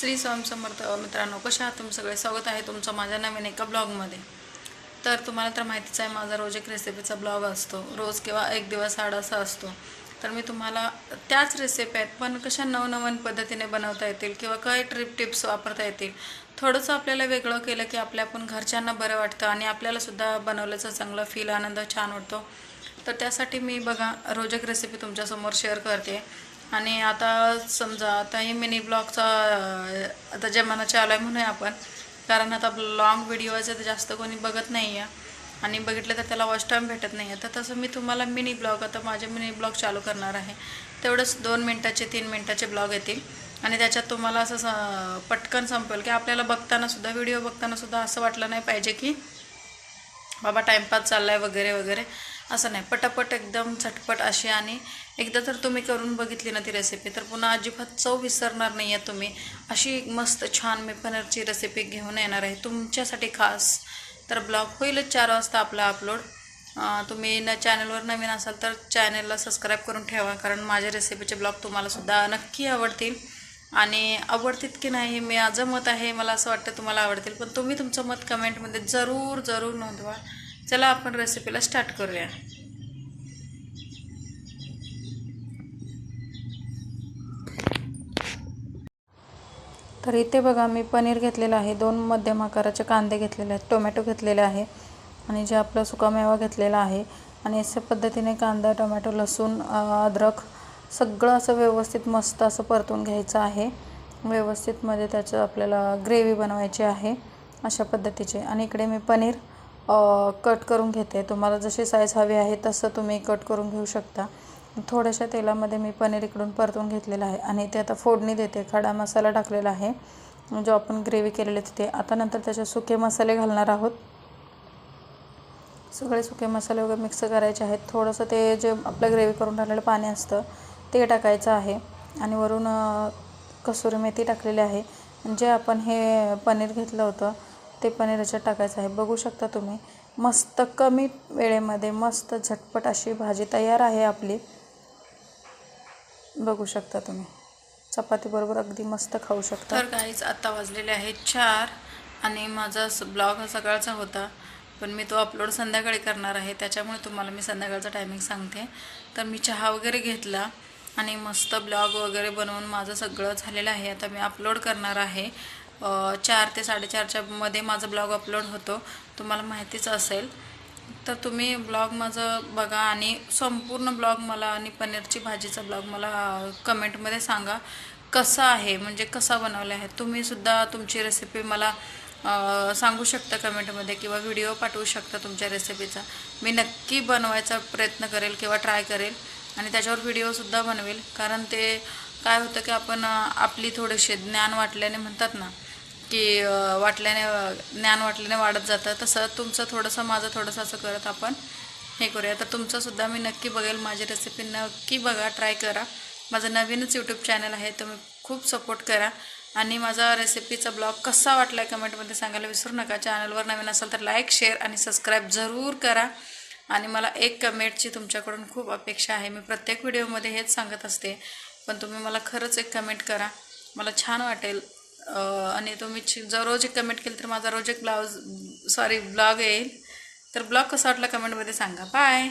श्री स्वामी समर्थ मित्रांनो कशा आहात तुम्ही सगळे? स्वागत आहे तुमचं माझ्या नवीन एका ब्लॉगमध्ये. तर तुम्हाला तर माहितीच आहे माझा रोज एक रेसिपीचा ब्लॉग असतो. रोज किंवा एक दिवस आड असा असतो. तर मी तुम्हाला त्याच रेसिपी आहेत पण कशा नवनवीन पद्धतीने बनवता येतील किंवा काय ट्रिप टिप्स वापरता येतील थोडंसं आपल्याला वेगळं केलं की आपल्या पण घरच्यांना बरं वाटतं आणि आपल्यालासुद्धा बनवल्याचा चांगला फील आनंद छान वाटतो. तर त्यासाठी मी बघा रोज एक रेसिपी तुमच्यासमोर शेअर करते. आणि आता समजा आता हे मिनी ब्लॉगचा आता जमाना चालू आहे म्हणूया आपण. कारण आता लॉंग व्हिडिओचं तर जास्त कोणी बघत नाही आहे आणि बघितलं तर त्याला वॉच टाईम भेटत नाही आहे तर तसं मी तुम्हाला मिनी ब्लॉग आता माझे मिनी ब्लॉग चालू करणार आहे. तेवढंच दोन मिनटाचे तीन मिनटाचे ब्लॉग येतील. आणि त्याच्यात तुम्हाला असं स- पटकन संपेल की आपल्याला बघतानासुद्धा व्हिडिओ बघतानासुद्धा असं वाटलं नाही पाहिजे की बाबा टाईमपास चाललाय वगैरे वगैरे. असं नाही. पटापट एकदम झटपट अशी आणि एकदा तर तुम्ही करून बघितली ना ती रेसिपी तर पुन्हा अजिबात चव विसरणार नाही आहे तुम्ही. अशी एक मस्त छान मी पनीरची रेसिपी घेऊन येणार आहे. तुमच्यासाठी खास तर ब्लॉग होईलच चार वाजता आपला अपलोड तुम्ही न चॅनलवर नवीन असाल तर चॅनलला सबस्क्राईब करून ठेवा कारण माझ्या रेसिपीचे ब्लॉग तुम्हालासुद्धा नक्की आवडतील. आणि आवडतील की नाही मी माझं मत आहे. मला असं वाटतं तुम्हाला आवडतील. पण तुम्ही तुमचं मत कमेंटमध्ये जरूर जरूर नोंदवा. चला आपण रेसिपीला स्टार्ट करूया. तर इथे बघा मी पनीर घेतलेलं आहे. दोन मध्यम आकाराचे कांदे घेतलेले आहेत. टोमॅटो घेतलेले आहे आणि जे आपला सुकामेवा घेतलेला आहे. आणि अशा पद्धतीने कांदा टोमॅटो लसूण अद्रक सगळं असं व्यवस्थित मस्त असं परतून घ्यायचं आहे. व्यवस्थितमध्ये त्याचं आपल्याला ग्रेव्ही बनवायची आहे अशा पद्धतीचे. आणि इकडे मी पनीर कट करून घेते. तुम्हाला जशी साईज हवी आहे तसं तुम्ही कट करून घेऊ शकता. थोड्याशा तेलामध्ये मी पनीर इकडून परतून घेतलेलं आहे आणि ते आता फोडणी देते. खडा मसाला टाकलेला आहे. जो आपण ग्रेव्ही केलेले तिथे आता नंतर त्याचे सुके मसाले घालणार आहोत. सगळे सुके मसाले वगैरे मिक्स करायचे आहेत. थोडंसं ते जे आपलं ग्रेव्ही करून टाकलेलं पाणी असतं ते टाकायचं आहे. आणि वरून कसुरी मेथी टाकलेली आहे. जे आपण हे पनीर घेतलं होतं ते पनीर याच्यात टाकायचं आहे. बघू शकता तुम्ही मस्त कमी वेळेमध्ये मस्त झटपट अशी भाजी तयार आहे आपली. बघू शकता तुम्ही चपातीबरोबर अगदी मस्त खाऊ शकता. तर काहीच आत्ता वाजलेले आहेत चार आणि माझा ब्लॉग हा सकाळचा होता पण मी तो अपलोड संध्याकाळी करणार आहे त्याच्यामुळे तुम्हाला मी संध्याकाळचा टायमिंग सांगते. तर मी चहा वगैरे घेतला आणि मस्त ब्लॉग वगैरे बनवून माझं सगळं झालेलं आहे. आता मी अपलोड करणार आहे चार ते साडेचारच्या मध्ये माझा ब्लॉग अपलोड होतो. तुम्हाला माहितीच असेल. तर तुम्ही ब्लॉग माझं बघा आणि संपूर्ण ब्लॉग मला आणि पनीरची भाजीचा ब्लॉग मला कमेंटमध्ये सांगा. कसा आहे? म्हणजे कसा बनवला आहे? तुम्हीसुद्धा तुमची रेसिपी मला सांगू शकता कमेंटमध्ये किंवा व्हिडिओ पाठवू शकता तुमच्या रेसिपीचा मी नक्की बनवायचा प्रयत्न करेल किंवा ट्राय करेल आणि त्याच्यावर व्हिडिओसुद्धा बनवेल. कारण ते काय होतं की आपण आपली थोडेसे ज्ञान वाटल्याने म्हणतात ना की वाटल्याने ज्ञान वाटल्याने वाढत जातं तसं तुमचं थोडंसं माझं थोडंसं असं करत आपण हे करूया. तर तुमचंसुद्धा मी नक्की बघेल. माझी रेसिपी नक्की बघा. ट्राय करा. माझं नवीनच यूट्यूब चॅनल आहे. तुम्ही खूप सपोर्ट करा. आणि माझा रेसिपीचा ब्लॉग कसा वाटला कमेंटमध्ये सांगायला विसरू नका. चॅनलवर नवीन असेल तर लाईक शेअर आणि सबस्क्राईब जरूर करा. आणि मला एक कमेंटची तुमच्याकडून खूप अपेक्षा आहे. मी प्रत्येक व्हिडिओमध्ये हेच सांगत असते. पण तुम्ही मला खरंच एक कमेंट करा. मला छान वाटेल. आणि तुम्ही जर रोज एक कमेंट केली तर माझा रोज एक ब्लाऊज सॉरी ब्लॉग येईल. तर ब्लॉग कसा वाटला कमेंटमध्ये सांगा. बाय